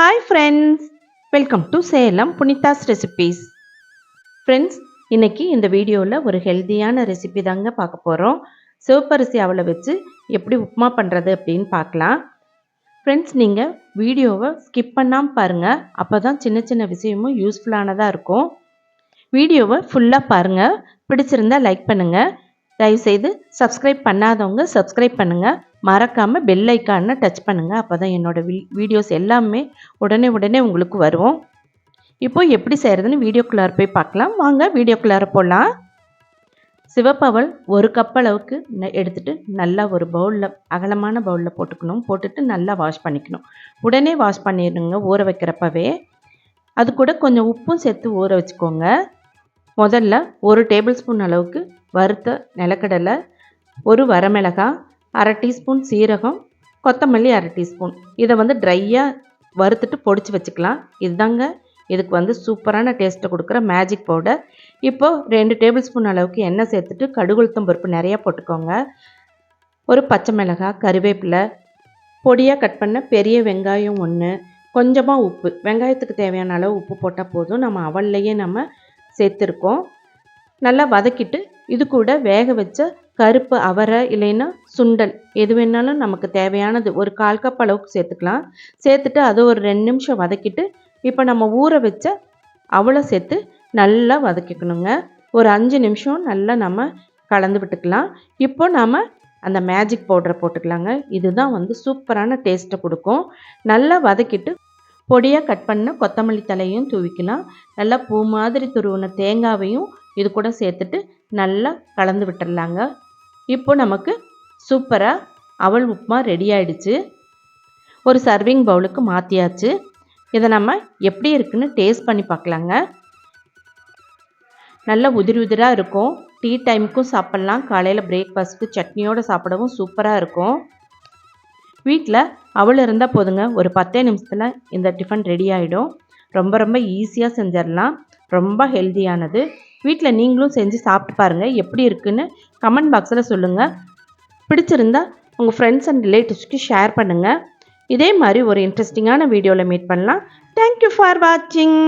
Hi friends welcome to Salem Punitha's recipes friends இன்றைக்கி இந்த வீடியோவில் ஒரு ஹெல்த்தியான ரெசிபி தாங்க பார்க்க போகிறோம் சிவப்பரிசி அவளை வச்சு எப்படி உப்புமா பண்ணுறது அப்படின்னு பார்க்கலாம். ஃப்ரெண்ட்ஸ் நீங்கள் வீடியோவை ஸ்கிப் பண்ணாமல் பாருங்கள் அப்போ தான் சின்ன சின்ன விஷயமும் யூஸ்ஃபுல்லானதாக இருக்கும். வீடியோவை ஃபுல்லாக பாருங்கள் பிடிச்சிருந்தா லைக் பண்ணுங்கள் தயவுசெய்து சப்ஸ்கிரைப் பண்ணாதவங்க சப்ஸ்கிரைப் பண்ணுங்கள் மறக்காமல் பெல் ஐக்கானை டச் பண்ணுங்கள் அப்போ தான் என்னோடய வீடியோஸ் எல்லாமே உடனே உடனே உங்களுக்கு வரும் இப்போ எப்படி செய்கிறதுன்னு வீடியோக்குள்ளார போய் பார்க்கலாம். வாங்க வீடியோக்குள்ளார போகலாம் சிவப்பவள் ஒரு கப் அளவுக்கு எடுத்துகிட்டு நல்லா ஒரு பவுலில் அகலமான பவுலில் போட்டுக்கணும். போட்டுட்டு நல்லா வாஷ் பண்ணிக்கணும். உடனே வாஷ் பண்ணிடுங்க ஊற வைக்கிறப்பவே. அது கூட கொஞ்சம் உப்பும் சேர்த்து ஊற வச்சுக்கோங்க. முதல்ல ஒரு டேபிள் ஸ்பூன் அளவுக்கு வறுத்த நிலக்கடலை ஒரு வரமிளகாய் அரை டீஸ்பூன் சீரகம் கொத்தமல்லி அரை டீஸ்பூன். இதை வந்து ட்ரையாக வறுத்துட்டு பொடிச்சு வச்சுக்கலாம். இதுதாங்க இதுக்கு வந்து சூப்பரான டேஸ்ட்டை கொடுக்குற மேஜிக் பவுடர் இப்போது ரெண்டு டேபிள் ஸ்பூன் அளவுக்கு எண்ணெய் சேர்த்துட்டு கடுகுளுத்தம் பருப்பு நிறையா போட்டுக்கோங்க. ஒரு பச்சை மிளகாய் கருவேப்பிலை பொடியாக கட் பண்ண பெரிய வெங்காயம் ஒன்று கொஞ்சமாக உப்பு. வெங்காயத்துக்கு தேவையான அளவு உப்பு போட்டால் போதும். நம்ம அவல்லையே நம்ம சேர்த்துருக்கோம். நல்லா வதக்கிட்டு இது கூட வேக வச்ச கருப்பு அவரை இல்லைன்னா சுண்டல். எது வேணாலும் நமக்கு தேவையானது. ஒரு கால் கப் அளவுக்கு சேர்த்துக்கலாம். சேர்த்துட்டு அதை ஒரு ரெண்டு நிமிஷம் வதக்கிட்டு இப்போ நம்ம ஊற வச்ச அவளை சேர்த்து நல்லா வதக்கிக்கணுங்க. ஒரு அஞ்சு நிமிஷம் நல்லா நம்ம கலந்து விட்டுக்கலாம். இப்போ நாம் அந்த மேஜிக் பவுடரை போட்டுக்கலாங்க. இதுதான் வந்து சூப்பரான டேஸ்ட்டை கொடுக்கும். நல்லா வதக்கிட்டு பொடியாக கட் பண்ண கொத்தமல்லி தலையும் தூவிக்கலாம். நல்லா பூ மாதிரி துருவின தேங்காவையும் இது கூட சேர்த்துட்டு நல்லா கலந்து விட்டுடலாங்க. இப்போ நமக்கு சூப்பராக அவல் உப்புமா ரெடி ஆயிடுச்சு. ஒரு சர்விங் பவுலுக்கு மாற்றியாச்சு இதை நம்ம எப்படி இருக்குன்னு டேஸ்ட் பண்ணி பார்க்கலாங்க. நல்லா உதிரி உதிராக இருக்கும். டீ டைமுக்கும் சாப்பிட்லாம். காலையில் பிரேக்ஃபாஸ்ட்டுக்கு சட்னியோடு சாப்பிடவும் சூப்பராக இருக்கும். வீட்டில் அவள் இருந்தால் போதுங்க. ஒரு பத்தே நிமிஷத்தில் இந்த டிஃபன் ரெடி ஆகிடும் ரொம்ப ரொம்ப ஈஸியாக செஞ்சிடலாம். ரொம்ப ஹெல்த்தியானது வீட்டில் நீங்களும் செஞ்சு சாப்பிட்டு பாருங்கள் எப்படி இருக்குன்னு கமெண்ட் பாக்ஸில் சொல்லுங்கள் பிடிச்சிருந்தா உங்கள் ஃப்ரெண்ட்ஸ் அண்ட் ரிலேட்டிவ்ஸ்க்கு ஷேர் பண்ணுங்கள் இதே மாதிரி ஒரு இன்ட்ரெஸ்டிங்கான வீடியோவில் மீட் பண்ணலாம். தேங்க்யூ ஃபார் வாட்சிங்